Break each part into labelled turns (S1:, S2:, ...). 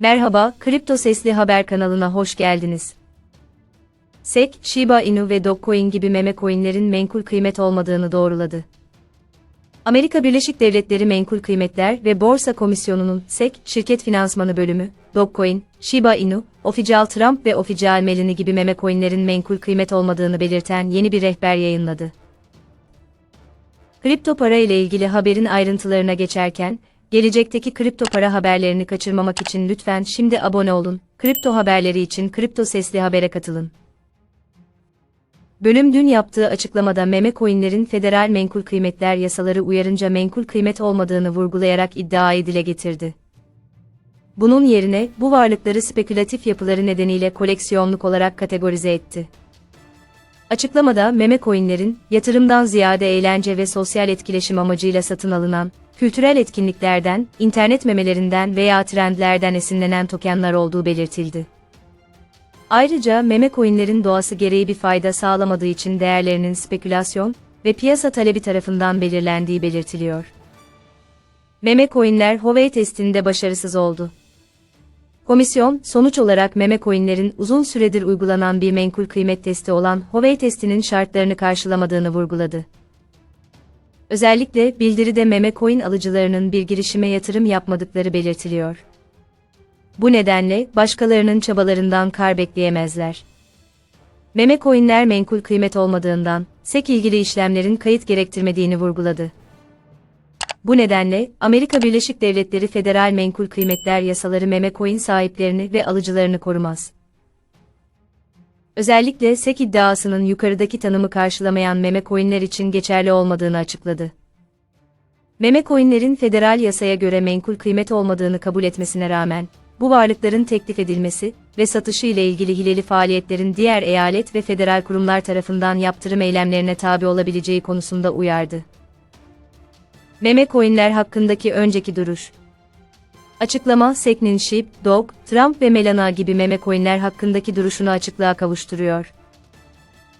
S1: Merhaba, Kripto Sesli Haber kanalına hoş geldiniz. SEC, Shiba Inu ve Dogecoin gibi meme coinlerin menkul kıymet olmadığını doğruladı. Amerika Birleşik Devletleri Menkul Kıymetler ve Borsa Komisyonu'nun SEC, Şirket Finansmanı Bölümü, Dogecoin, Shiba Inu, Oficial Trump ve Oficial Melini gibi meme coinlerin menkul kıymet olmadığını belirten yeni bir rehber yayınladı. Kripto para ile ilgili haberin ayrıntılarına geçerken, gelecekteki kripto para haberlerini kaçırmamak için lütfen şimdi abone olun. Kripto haberleri için Kripto Sesli Haber'e katılın. Bölüm dün yaptığı açıklamada meme coinlerin federal menkul kıymetler yasaları uyarınca menkul kıymet olmadığını vurgulayarak iddiayı dile getirdi. Bunun yerine bu varlıkları spekülatif yapıları nedeniyle koleksiyonluk olarak kategorize etti. Açıklamada meme coinlerin, yatırımdan ziyade eğlence ve sosyal etkileşim amacıyla satın alınan, kültürel etkinliklerden, internet memelerinden veya trendlerden esinlenen tokenlar olduğu belirtildi. Ayrıca meme coinlerin doğası gereği bir fayda sağlamadığı için değerlerinin spekülasyon ve piyasa talebi tarafından belirlendiği belirtiliyor. Meme coinler Howey testinde başarısız oldu. Komisyon, sonuç olarak meme coinlerin uzun süredir uygulanan bir menkul kıymet testi olan Howey testinin şartlarını karşılamadığını vurguladı. Özellikle bildiride meme coin alıcılarının bir girişime yatırım yapmadıkları belirtiliyor. Bu nedenle başkalarının çabalarından kar bekleyemezler. Meme coinler menkul kıymet olmadığından, SEC ilgili işlemlerin kayıt gerektirmediğini vurguladı. Bu nedenle, Amerika Birleşik Devletleri Federal Menkul Kıymetler Yasaları meme coin sahiplerini ve alıcılarını korumaz. Özellikle SEC iddiasının yukarıdaki tanımı karşılamayan meme coinler için geçerli olmadığını açıkladı. Meme coinlerin federal yasaya göre menkul kıymet olmadığını kabul etmesine rağmen, bu varlıkların teklif edilmesi ve satışı ile ilgili hileli faaliyetlerin diğer eyalet ve federal kurumlar tarafından yaptırım eylemlerine tabi olabileceği konusunda uyardı. Meme coinler hakkındaki önceki duruş. Açıklama SEC'nin SHIB, Dog, Trump ve Melana gibi meme coinler hakkındaki duruşunu açıklığa kavuşturuyor.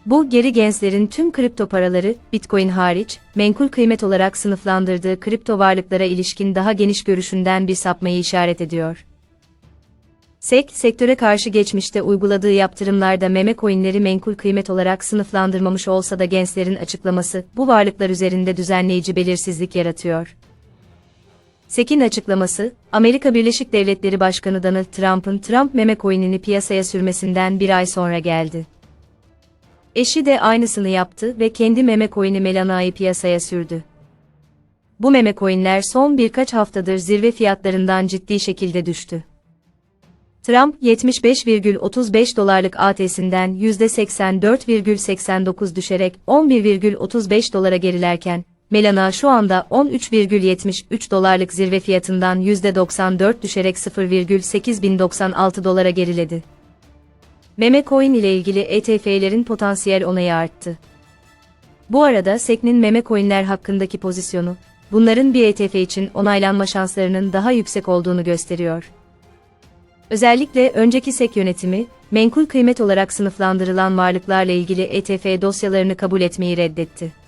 S1: Bu, geri gençlerin tüm kripto paraları, Bitcoin hariç, menkul kıymet olarak sınıflandırdığı kripto varlıklara ilişkin daha geniş görüşünden bir sapmayı işaret ediyor. SEC, sektöre karşı geçmişte uyguladığı yaptırımlarda meme coinleri menkul kıymet olarak sınıflandırmamış olsa da gençlerin açıklaması, bu varlıklar üzerinde düzenleyici belirsizlik yaratıyor. SEC'in açıklaması, Amerika Birleşik Devletleri Başkanı Donald Trump'ın Trump meme coin'ini piyasaya sürmesinden bir ay sonra geldi. Eşi de aynısını yaptı ve kendi meme coin'i Melana'yı piyasaya sürdü. Bu meme coin'ler son birkaç haftadır zirve fiyatlarından ciddi şekilde düştü. Trump 75,35 dolarlık ATS'inden %84,89 düşerek 11,35 dolara gerilerken, Melana şu anda 13,73 dolarlık zirve fiyatından %94 düşerek 0,8096 dolara geriledi. Meme coin ile ilgili ETF'lerin potansiyel onayı arttı. Bu arada SEC'nin meme coinler hakkındaki pozisyonu, bunların bir ETF için onaylanma şanslarının daha yüksek olduğunu gösteriyor. Özellikle önceki SEC yönetimi, menkul kıymet olarak sınıflandırılan varlıklarla ilgili ETF dosyalarını kabul etmeyi reddetti.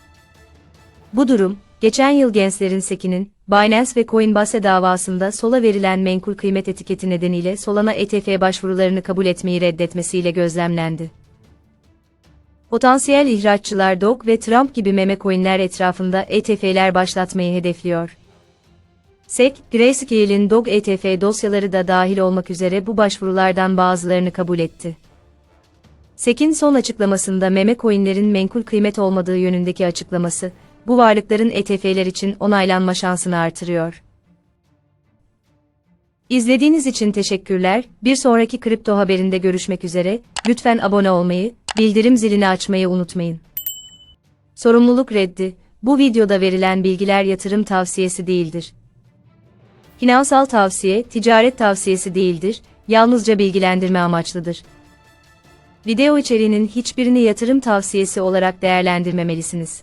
S1: Bu durum, geçen yıl gençlerin SEC'inin, Binance ve Coinbase davasında Sola verilen menkul kıymet etiketi nedeniyle Solana ETF başvurularını kabul etmeyi reddetmesiyle gözlemlendi. Potansiyel ihraççılar Dog ve Trump gibi meme coinler etrafında ETF'ler başlatmayı hedefliyor. SEC, Grayscale'in Dog ETF dosyaları da dahil olmak üzere bu başvurulardan bazılarını kabul etti. SEC'in son açıklamasında meme coinlerin menkul kıymet olmadığı yönündeki açıklaması, bu varlıkların ETF'ler için onaylanma şansını artırıyor. İzlediğiniz için teşekkürler. Bir sonraki kripto haberinde görüşmek üzere. Lütfen abone olmayı, bildirim zilini açmayı unutmayın. Sorumluluk reddi. Bu videoda verilen bilgiler yatırım tavsiyesi değildir. Finansal tavsiye, ticaret tavsiyesi değildir, yalnızca bilgilendirme amaçlıdır. Video içeriğinin hiçbirini yatırım tavsiyesi olarak değerlendirmemelisiniz.